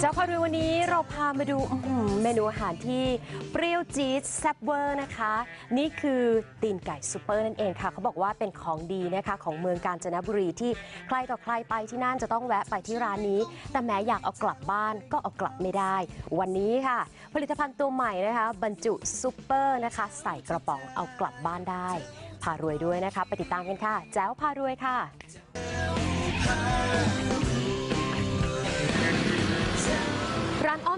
เจ้าพารวยวันนี้เราพามาดูอื้อหือเมนูอาหารที่เปรี้ยวจี๊ดแซ่บเวอร์นะคะ นี่คือตีนไก่ซูเปอร์นั่นเองค่ะ เขาบอกว่าเป็นของดีนะคะของเมืองกาญจนบุรีที่ใครต่อใครไปที่นั่นจะต้องแวะไปที่ร้านนี้ แต่แม้อยากเอากลับบ้านก็เอากลับไม่ได้ วันนี้ค่ะ ผลิตภัณฑ์ตัวใหม่นะคะ บรรจุซูเปอร์นะคะ ใส่กระป๋องเอากลับบ้านได้ พารวยด้วยนะคะ ไปติดตามกันค่ะ แจ้วพารวยค่ะ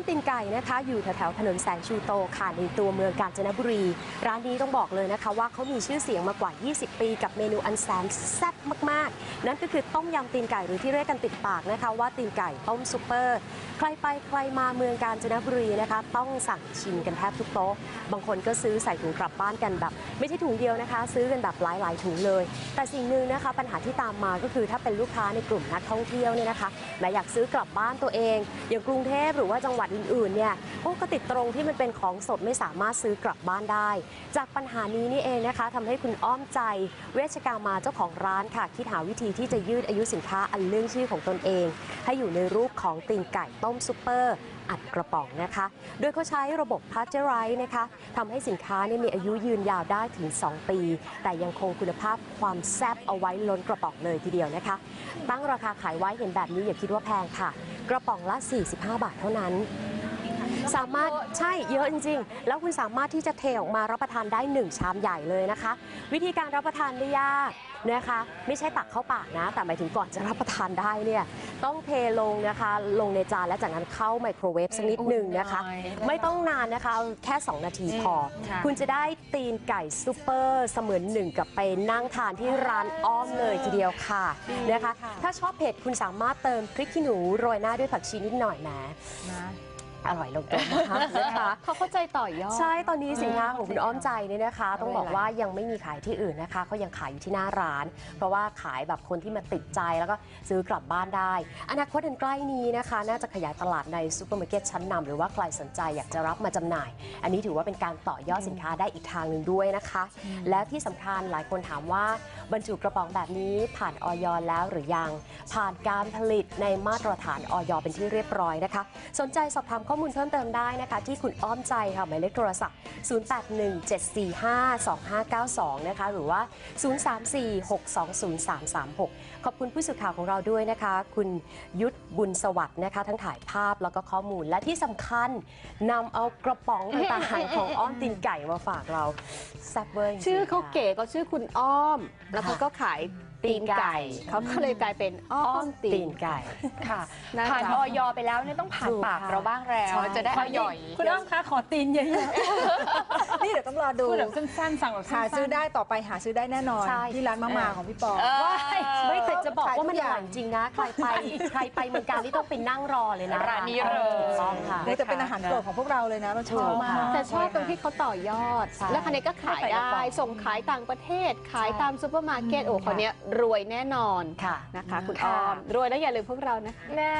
ตีนไก่นะคะ อยู่แถวๆถนนแสงชูโตค่ะในตัวเมืองกาญจนบุรี ร้านนี้ต้องบอกเลยนะคะ ว่าเขามีชื่อเสียงมากว่า 20 ปีกับเมนูอันแสนแซ่บมากๆ นั่นก็คือต้มยำตีนไก่หรือที่เรียกกันติดปากนะคะ ว่าตีนไก่ต้มซุปเปอร์ ใครไปใครมาเมืองกาญจนบุรีนะคะ ต้องสั่งชิมกันแทบทุกโต๊ะ บางคนก็ซื้อใส่ถุงกลับบ้านกันแบบ ไม่ใช่ถุงเดียวนะคะ ซื้อกันแบบหลายๆถุงเลย แต่สิ่งหนึ่งนะคะปัญหาที่ตามมาก็คือถ้าเป็นลูกค้าในกลุ่มนักท่องเที่ยวเนี่ยนะคะแม้อยากซื้อกลับบ้านตัวเองอย่างกรุงเทพหรือว่าจังหวัดอื่นๆเนี่ยโอ้ก็ติดตรงที่มันเป็นของสดไม่สามารถซื้อกลับบ้านได้ จากปัญหานี้นี่เองนะคะทำให้คุณอ้อมใจเวชกามาเจ้าของร้านค่ะ คิดหาวิธีที่จะยืดอายุสินค้าอันเรื่องชื่อของตนเอง ให้อยู่ในรูปของตีนไก่ต้มซุปเปอร์ อัดกระป๋องนะคะ โดยเขาใช้ระบบพาสเจอไรนะคะทำให้สินค้าเนี่ยมีอายุยืนยาวได้ถึง 2 ปี แต่ยังคงคุณภาพความแซบเอาไว้ล้นกระป๋องเลยทีเดียวนะคะ ตั้งราคาขายไว้เห็นแบบนี้อย่าคิดว่าแพงค่ะ กระป๋องละ 45 บาทเท่านั้น สามารถใช่เยอะจริง ๆ แล้วคุณสามารถที่จะเทออกมารับประทานได้ 1 ชามใหญ่เลยนะคะ วิธีการรับประทานไม่ยากนะคะ ไม่ใช่ตักเข้าปากนะ แต่หมายถึงก่อนจะรับประทานได้เนี่ยต้องเทลงนะคะ ลงในจานแล้วจากนั้นเข้าไมโครเวฟสักนิดหนึ่งนะคะ ไม่ต้องนานนะคะเอาแค่ 2 นาทีพอค่ะคุณจะได้ตีนไก่ซูเปอร์เสมือนหนึ่งกับไปนั่งทานที่ร้านอ้อมเลยทีเดียวค่ะนะคะ ถ้าชอบเผ็ดคุณสามารถเติมพริกขี้หนูโรยหน้าด้วยผักชีนิดหน่อยนะนะ อร่อยลงตัวมากนะคะ เขาเข้าใจต่อยอด ใช่ตอนนี้สินค้าของคุณอ้อมใจเนี่ยนะคะ ต้องบอกว่ายังไม่มีขายที่อื่นนะคะเขายังขายอยู่ที่หน้าร้าน เพราะว่าขายแบบคนที่มาติดใจแล้วก็ซื้อกลับบ้านได้ อนาคตอันใกล้นี้นะคะ น่าจะขยายตลาดในซูเปอร์มาร์เก็ตชั้นนำหรือว่าใครสนใจอยากจะรับมาจำหน่าย อันนี้ถือว่าเป็นการต่อยอดสินค้าได้อีกทางหนึ่งด้วยนะคะ และที่สำคัญหลายคนถามว่าบรรจุกระป๋องแบบนี้ผ่านออยแล้วหรือยัง ผ่านการผลิตในมาตรฐานออยเป็นที่เรียบร้อยนะคะ สนใจสอบถามข้อมูลเพิ่มเติมได้นะคะที่คุณอ้อมใจค่ะหมายเลขโทรศัพท์ 0817452592 นะคะหรือว่า 034620336 ขอบคุณผู้สื่อข่าวของเราด้วยนะคะ คุณยุทธบุญสวัสดิ์นะคะ ทั้งถ่ายภาพแล้วก็ข้อมูลและที่สำคัญนำเอากระป๋องต่างๆของอ้อมตีนไก่มาฝากเราแซ่บเวอร์ชื่อเขาเก๋ก็ชื่อคุณอ้อม แล้วเขาก็ขาย ตีนไก่ เขาก็เลยกลายเป็นอ้ออ้อมมตีตีนน ไก่ ค่ะน่าผ่านจะออยไปแล้วเนี่ยต้องผ่านถูกปากค่ะเราบ้างแล้ว ใช่ จะได้อร่อย คุณอ้อมคะขอตีนเยอะนี่เดี๋ยวต้องรอดูๆพูดแบบสั้นๆสั่งแบบหาสั้นๆ ซื้อได้ต่อไปหาซื้อได้แน่นอน ใช่ ที่ร้านมะมาของพี่ปอ เออ ไม่แต่จะบอกว่ามันขายทุกออย่างร่อยจริงนะ ใครไปใครไปเมืองการนี่ต้องไปนั่งรอเลยนะร้านนี้เลย ถูกต้องค่ะ นี่จะเป็นอาหารโปรดของพวกเราเลยนะเราชอบมาก แต่ชอบตรงที่เขาต่อยอด ใช่แล้วคันนี้ก็ขายได้ ส่งขายต่างประเทศ ขายตามซูเปอร์มาร์เก็ตโอ้คนนี้ยรวยแน่นอนค่ะนะคะ คุณอ้อมรวยแล้วอย่าลืมพวกเรานะแน่